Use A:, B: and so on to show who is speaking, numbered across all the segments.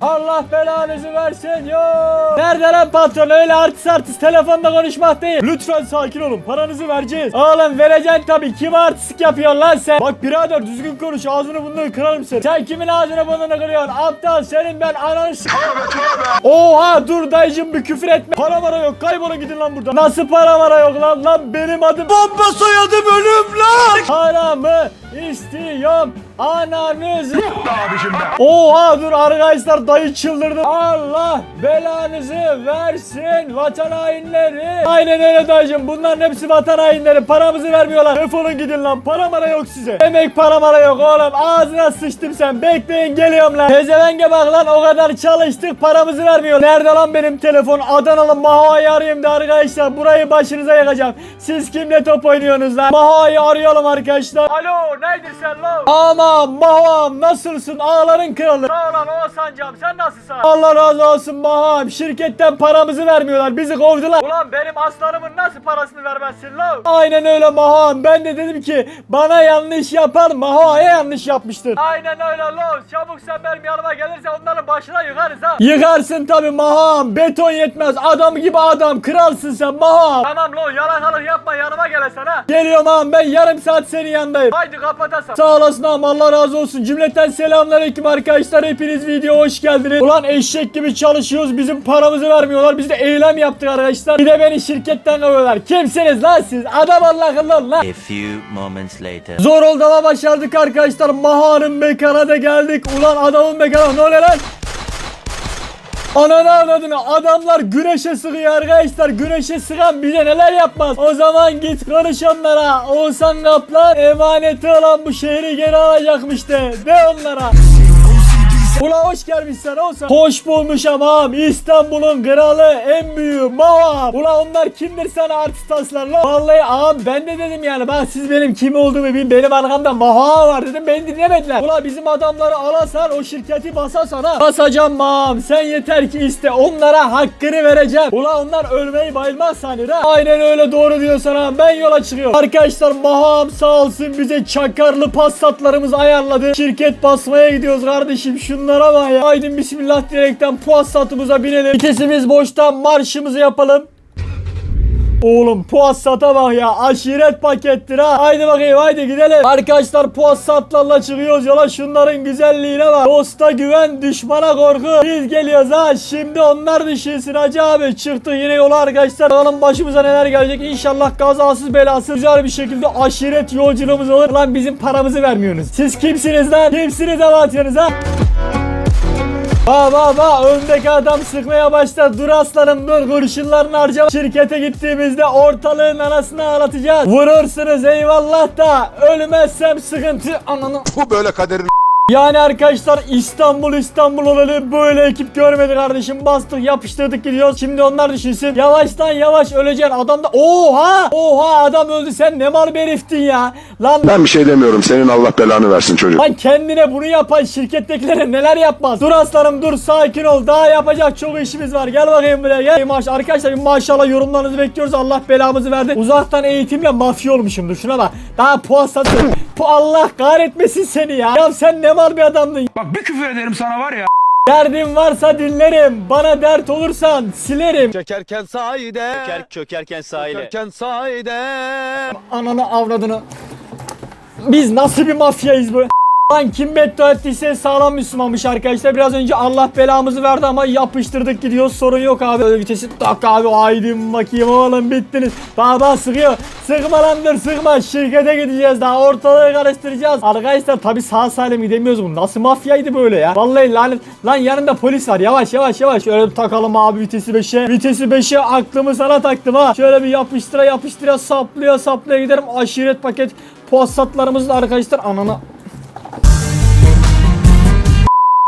A: Allah belanızı versin yo. Nerede lan patron öyle artist artist telefonda konuşmak değil. Lütfen sakin olun paranızı vereceğiz. Oğlum vereceksin tabii kim artistlik yapıyor lan sen. Bak birader düzgün konuş ağzını burnunu kırarım seni. Sen kimin ağzını burnunu kırıyorsun aptal senin ben ananı s- Oha dur dayıcım bir küfür etme. Para mara yok kaybolun gidin lan buradan. Nasıl para mara yok lan lan benim adım. Bomba soyadım ölüm lan. Paramı istiyorum ananızı. Oha dur arkadaşlar dayı çıldırdı. Allah belanızı versin vatan hainleri. Aynen öyle dayıcım bunların hepsi vatan hainleri. Paramızı vermiyorlar. Defolun gidin lan para mara yok size. Demek para mara yok oğlum ağzına sıçtım sen. Bekleyin geliyorum lan. Tezevenge bak lan o kadar çalıştık paramızı vermiyor. Nerede lan benim telefon? Adanalı Maho'yu arayayım da arkadaşlar. Burayı başınıza yakacağım. Siz kimle top oynuyorsunuz lan? Maho'yu arayalım arkadaşlar. Alo nedir sen lan? Aman Maho'm nasılsın? Ağların kralı. Sağ ol lan Oğuzhan'cam sen nasılsın? Allah razı olsun Maho'm. Şirketten paramızı vermiyorlar. Bizi kovdular. Ulan benim aslanımın nasıl parasını vermezsin lan? Aynen öyle Maho'm. Ben de dedim ki bana yanlış yapar Maho'ya yanlış yapmıştır. Aynen öyle lan. Çabuk sen benim yanıma gelirse onların başına yıkarız ha. Yıkarsın tabi Maham. Beton yetmez. Adam gibi adam. Kralsın sen Maham. Tamam lan yalakalık yapma yanıma gelesen ha. Geliyorum ağam ben yarım saat senin yanındayım. Haydi kapatasın. Sağ olasın ağam Allah razı olsun. Cümleten selamünaleyküm arkadaşlar. Hepiniz video hoş geldiniz. Ulan eşek gibi çalışıyoruz. Bizim paramızı vermiyorlar. Biz de eylem yaptık arkadaşlar. Bir de beni şirketten kovuyorlar. Kimsiniz lan siz? Adam Allah'ın lan.
B: A few moments later.
A: Zor oldu ama başardık arkadaşlar. Maha'nın mekana da geldik. Ulan adamın mekana ne oluyor lan? Ananı avradını adamlar güneşe sıkıyor arkadaşlar güneşe sıkan bize neler yapmaz? O zaman git konuş onlara. Oğuzhan Kaplan emaneti olan bu şehri geri alacakmış de de onlara Ula hoş gelmişsin Oğuzhan Hoş bulmuş amam. İstanbul'un kralı en büyüğü Mava Ula onlar kimdir sana artist aslar lan? Vallahi ağam ben de dedim yani bak siz benim kim olduğumu bilin. Benim arkamda Mava var dedim beni dinlemediler. Ula bizim adamları alasan o şirketi basasan ha. Basacağım mağam sen yeter ki iste onlara hakkını vereceğim. Ula onlar ölmeyi bayılmaz sanır ha. Aynen öyle doğru diyorsun ha ben yola çıkıyorum. Arkadaşlar Maham sağ olsun bize çakarlı passatlarımız ayarladı. Şirket basmaya gidiyoruz kardeşim şunlara bak ya. Haydi bismillah diyerekten passatımıza binelim. Vitesimiz boşta marşımızı yapalım Oğlum Puassat'a bak ya aşiret pakettir ha. Haydi bakayım haydi gidelim. Arkadaşlar Puassat'larla çıkıyoruz yola şunların güzelliğine bak. Dosta güven düşmana korku. Biz geliyoruz ha şimdi onlar düşünsün hacı abi. Çıktık yine yola arkadaşlar. Bakalım başımıza neler gelecek. İnşallah kazasız belasız güzel bir şekilde aşiret yolculuğumuz olur. Lan bizim paramızı vermiyorsunuz. Siz kimsiniz lan? Kimsiniz hava atıyorsunuz ha Ba ba ba öndeki adam sıkmaya başladı. Dur aslanım dur kurşunlarını harcama. Şirkete gittiğimizde ortalığın anasını ağlatacağız. Vurursunuz eyvallah da ölmezsem sıkıntı. Ananı.
C: Bu böyle kaderin
A: Yani arkadaşlar İstanbul İstanbul olalı böyle ekip görmedi kardeşim. Bastık yapıştırdık gidiyoruz. Şimdi onlar düşünsün. Yavaştan yavaş öleceksin. Adam da oha oha adam öldü sen ne mal bir heriftin ya. Lan
C: Ben bir şey demiyorum. Senin Allah belanı versin çocuk.
A: Lan kendine bunu yapan şirkettekilere neler yapmaz? Dur aslanım dur sakin ol. Daha yapacak çok işimiz var. Gel bakayım buraya gel. Maş arkadaşlar bir maşallah yorumlarınızı bekliyoruz. Allah belamızı verdi. Uzaktan eğitimle mafya olmuşum. Dur şuna bak. Daha puasat. Bu Allah kahretmesin seni ya. Ya sen ne mal bir adamdın.
D: Bak bir küfür ederim sana var ya.
A: Derdin varsa dinlerim. Bana dert olursan silerim.
E: Çökerken sahide
B: Çöker, çökerken sahile.
E: Çökerken sahide
A: Ananı avradını. Biz nasıl bir mafyayız böyle? Lan kim beddua ettiyse sağlam Müslümanmış arkadaşlar. Biraz önce Allah belamızı verdi ama yapıştırdık gidiyoruz. Sorun yok abi. Öyle vitesi tak abi. Haydi bakayım oğlum bittiniz. Baba sıkıyor. Sıkma lan dur sıkma. Şirkete gideceğiz daha ortalığı karıştıracağız. Arkadaşlar tabi sağ salim gidemiyoruz bu. Nasıl mafyaydı böyle ya? Vallahi lanet. Lan yanında polis var. Yavaş yavaş yavaş. Şöyle bir takalım abi vitesi 5'e. Vitesi 5'e aklımı sana taktım ha. Şöyle bir yapıştıra yapıştıra saplaya saplaya giderim. Aşiret paket Puassatlarımızla arkadaşlar ananı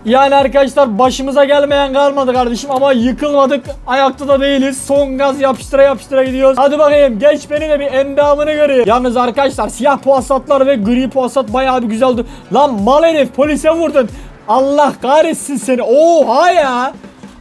A: yani arkadaşlar başımıza gelmeyen kalmadı kardeşim ama yıkılmadık. Ayakta da değiliz. Son gaz yapıştıra yapıştıra gidiyoruz. Hadi bakayım geç beni de bir endamını göreyim. Yalnız arkadaşlar siyah puasatlar ve gri puasat bayağı bir güzeldi. Lan mal herif polise vurdun. Allah kahretsin seni. Oha ya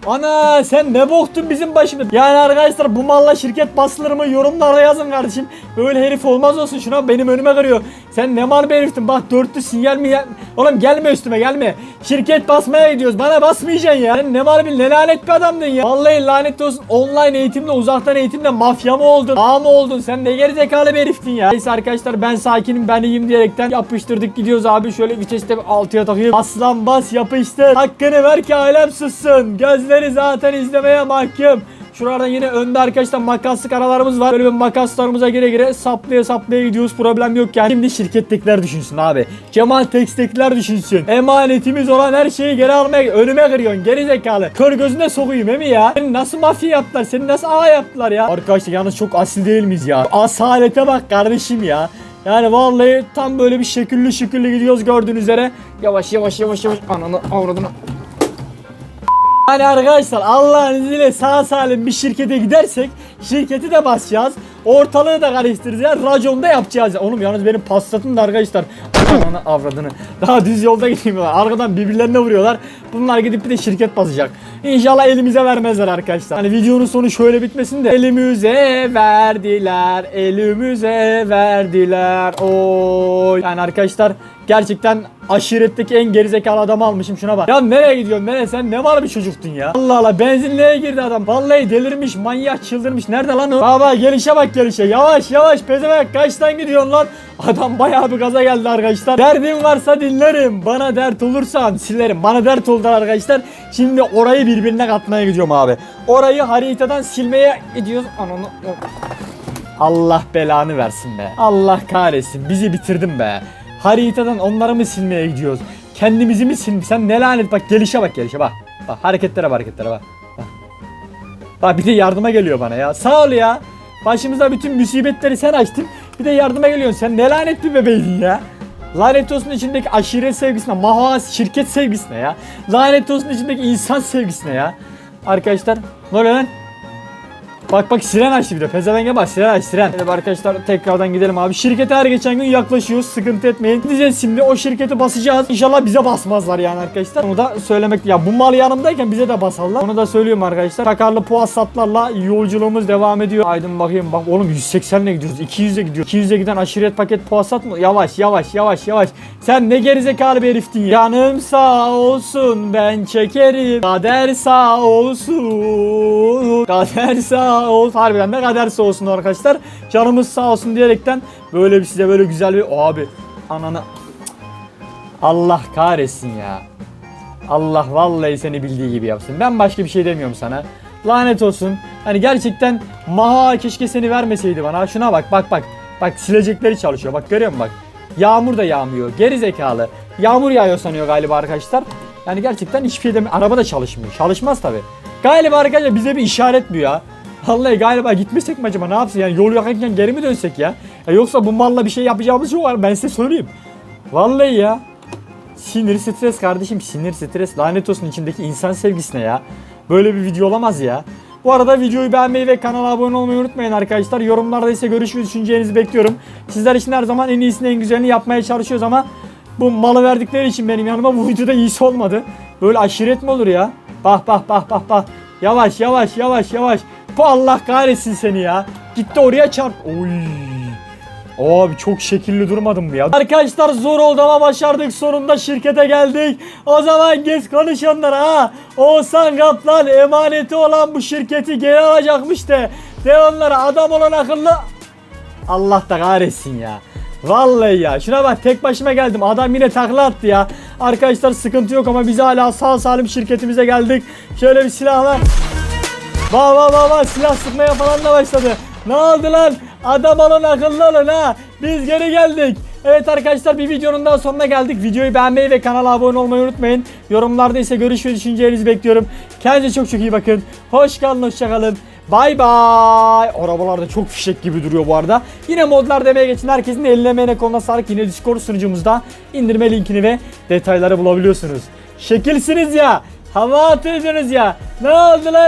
A: Ana sen ne boktun bizim başımız. Yani arkadaşlar bu malla şirket basılır mı yorumlara yazın kardeşim. Böyle herif olmaz olsun şuna benim önüme kırıyor. Sen ne mal bir heriftin bak dörtlü sinyal mi? Oğlum gelme üstüme gelme. Şirket basmaya gidiyoruz bana basmayacaksın ya. Sen ne mal bir ne lanet bir adamdın ya. Vallahi lanet olsun online eğitimle uzaktan eğitimle mafya mı oldun? Ağ mı oldun? Sen ne gerizekalı bir heriftin ya. Neyse arkadaşlar ben sakinim ben iyiyim diyerekten yapıştırdık gidiyoruz abi. Şöyle viteste altıya takayım. Aslan bas yapıştır. Hakkını ver ki alem sussun. Gözleri zaten izlemeye mahkum. Şuralardan yine önde arkadaşlar makaslık aralarımız var. Böyle bir makaslarımıza gire gire saplaya saplaya gidiyoruz. Problem yok yani. Şimdi şirkettekiler düşünsün abi. Cemal Tex'tekiler düşünsün. Emanetimiz olan her şeyi geri almaya önüme kırıyorsun. Geri zekalı. Kör gözüne sokuyum he ya? Seni nasıl mafya yaptılar? Seni nasıl ağa yaptılar ya? Arkadaşlar yalnız çok asil değil miyiz ya? Asalete bak kardeşim ya. Yani vallahi tam böyle bir şekilli şekilli gidiyoruz gördüğünüz üzere. Yavaş yavaş yavaş yavaş ananı avradını Hani arkadaşlar Allah'ın izniyle sağ salim bir şirkete gidersek şirketi de basacağız. Ortalığı da karıştıracağız. Racon da yapacağız. Oğlum yalnız benim pastatım da arkadaşlar. Ananı avradını. Daha düz yolda gideyim. Arkadan birbirlerine vuruyorlar. Bunlar gidip bir de şirket basacak. İnşallah elimize vermezler arkadaşlar. Hani videonun sonu şöyle bitmesin de. Elimize verdiler. Elimize verdiler. Oy. Yani arkadaşlar gerçekten aşiretteki en gerizekalı adamı almışım şuna bak. Ya nereye gidiyorsun nereye sen ne var bir çocuktun ya. Allah Allah benzinliğe girdi adam. Vallahi delirmiş manyak çıldırmış. Nerede lan o? Baba gelişe bak gelişe. Yavaş yavaş pezevenk kaçtan gidiyorsun lan? Adam bayağı bir gaza geldi arkadaşlar. Derdin varsa dinlerim. Bana dert olursan silerim. Bana dert oldu arkadaşlar. Şimdi orayı birbirine katmaya gidiyorum abi. Orayı haritadan silmeye gidiyoruz. Ananı... Allah belanı versin be. Allah kahretsin. Bizi bitirdin be. Haritadan onları mı silmeye gidiyoruz? Kendimizi mi sil? Sen ne lanet bak gelişe bak gelişe bak. Bak hareketlere hareketlere bak. Bak. Bir de yardıma geliyor bana ya. Sağ ol ya. Başımıza bütün musibetleri sen açtın. Bir de yardıma geliyorsun. Sen ne lanet bir bebeğin ya. Lanet olsun içindeki aşiret sevgisine, maha şirket sevgisine ya. Lanet olsun içindeki insan sevgisine ya. Arkadaşlar ne oluyor lan? Bak bak siren açtı bir de. Pezevenge bak siren aç siren. Evet arkadaşlar tekrardan gidelim abi. Şirkete her geçen gün yaklaşıyoruz. Sıkıntı etmeyin. Gideceğiz şimdi o şirketi basacağız. İnşallah bize basmazlar yani arkadaşlar. Onu da söylemek ya bu mal yanımdayken bize de basarlar. Onu da söylüyorum arkadaşlar. Takarlı puasatlarla yolculuğumuz devam ediyor. Aydın bakayım bak oğlum 180 ile gidiyoruz. 200'e gidiyoruz. 200'e giden aşiret paket puasat mı? Yavaş yavaş yavaş yavaş. Sen ne gerizekalı bir heriftin ya. Canım sağ olsun ben çekerim. Kader sağ olsun. Kader sağ olsun. Harbiden de kader sağ olsun arkadaşlar. Canımız sağ olsun diyerekten böyle bir size böyle güzel bir o abi ananı Allah kahretsin ya. Allah vallahi seni bildiği gibi yapsın. Ben başka bir şey demiyorum sana. Lanet olsun. Hani gerçekten maha keşke seni vermeseydi bana. Şuna bak bak bak. Bak silecekleri çalışıyor. Bak görüyor musun bak. Yağmur da yağmıyor. Geri zekalı. Yağmur yağıyor sanıyor galiba arkadaşlar. Yani gerçekten hiçbir şey demiyor. Araba da çalışmıyor. Çalışmaz tabi. Galiba arkadaşlar bize bir işaret bu ya. Vallahi galiba gitmesek mi acaba ne yapsın yani yol yakarken geri mi dönsek ya? ya yoksa bu malla bir şey yapacağımız yok var ben size söyleyeyim. Vallahi ya. Sinir stres kardeşim sinir stres lanet olsun içindeki insan sevgisine ya. Böyle bir video olamaz ya. Bu arada videoyu beğenmeyi ve kanala abone olmayı unutmayın arkadaşlar. Yorumlarda ise görüş ve düşüncelerinizi bekliyorum. Sizler için her zaman en iyisini en güzelini yapmaya çalışıyoruz ama bu malı verdikleri için benim yanıma bu videoda iyisi olmadı. Böyle aşiret mi olur ya? Bak bak bak bak bak. Yavaş yavaş yavaş yavaş. Bu Allah kahretsin seni ya. Gitti oraya çarp. Oy. Abi çok şekilli durmadım bu ya. Arkadaşlar zor oldu ama başardık. Sonunda şirkete geldik. O zaman geç konuşanlar ha. Oğuzhan Kaplan emaneti olan bu şirketi geri alacakmış de. De onlara adam olan akıllı. Allah da kahretsin ya. Vallahi ya şuna bak tek başıma geldim adam yine takla attı ya Arkadaşlar sıkıntı yok ama biz hala sağ salim şirketimize geldik Şöyle bir silah var Vah vah vah vah silah sıkmaya falan da başladı. Ne oldu lan? Adam olun akıllı olun ha. Biz geri geldik. Evet arkadaşlar bir videonun daha sonuna geldik. Videoyu beğenmeyi ve kanala abone olmayı unutmayın. Yorumlarda ise görüş ve düşüncelerinizi bekliyorum. Kendinize çok çok iyi bakın. Hoş kalın, hoşça kalın. Bay bay. Arabalar da çok fişek gibi duruyor bu arada. Yine modlar demeye geçin. Herkesin eline emeğine koluna sağlık. Yine Discord sunucumuzda indirme linkini ve detayları bulabiliyorsunuz. Şekilsiniz ya. Hava atıyorsunuz ya. Ne oldu lan?